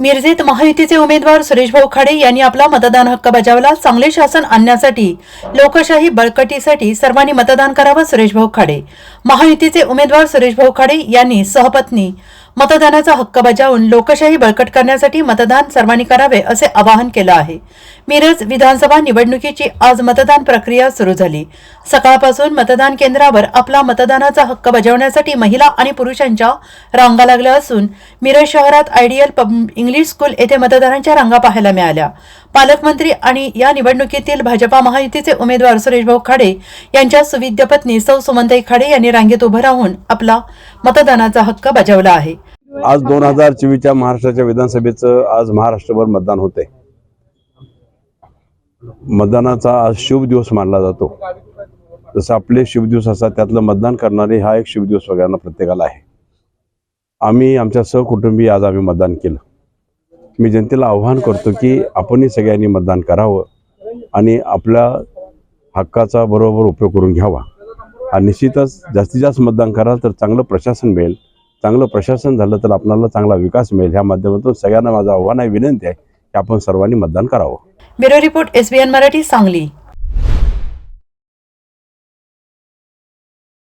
मिरजेत महायुतीचे उमेदवार सुरेश भाऊ खाडे यांनी आपला मतदान हक्क बजावला. चांगले शासन आणण्यासाठी लोकशाही बळकटीसाठी सर्वांनी मतदान करावं सुरेश भाऊ खाडे महायुतीचे उमेदवार सुरेश भाऊ खाडे यांनी सहपत्नी मतदानाचा हक्क बजावून लोकशाही बळकट करण्यासाठी मतदान सर्वांनी करावे असे आवाहन केलं आहे. मिरज विधानसभा निवडणुकीची आज मतदान प्रक्रिया सुरू झाली. सकाळपासून मतदान केंद्रावर आपला मतदानाचा हक्क बजावण्यासाठी महिला आणि पुरुषांच्या रांगा लागल्या असून मिरज शहरात आयडियल पब इंग्लिश स्कूल येथे मतदारांच्या रांगा पाहायला मिळाल्या. पालकमंत्री आणि या निवडणुकीतील भाजपा महायुतीचे उमेदवार सुरेशभाऊ खाडे यांच्या सुविद्य पत्नी सौ सुमनताई खाडे यांनी रांगेत उभं राहून आपला मतदानाचा हक्क बजावला आहे. आज दोन हजार चोवीसच्या महाराष्ट्राच्या विधानसभेचं आज महाराष्ट्रभर मतदान होते मतदानाचा आज शुभ दिवस मानला जातो. जसं आपले शुभ दिवस असतात त्यातलं मतदान करणारे हा एक शुभ दिवस सगळ्यांना प्रत्येकाला आहे. आम्ही आमच्या सहकुटुंबी आज आम्ही मतदान केलं. मी जनतेला आव्हान करतो की आपणही सगळ्यांनी मतदान करावं आणि आपल्या हक्काचा बरोबर उपयोग करून घ्यावा. आणि निश्चितच जास्तीत जास्त मतदान कराल तर चांगलं प्रशासन मिळेल. चांगलं प्रशासन झालं तर आपणाला चांगला विकास मिळेल. ह्या माध्यमातून सगळ्यांना माझं आव्हान आहे विनंती आहे की आपण सर्वांनी मतदान करावं. Bureau report SBN Marathi Sangli.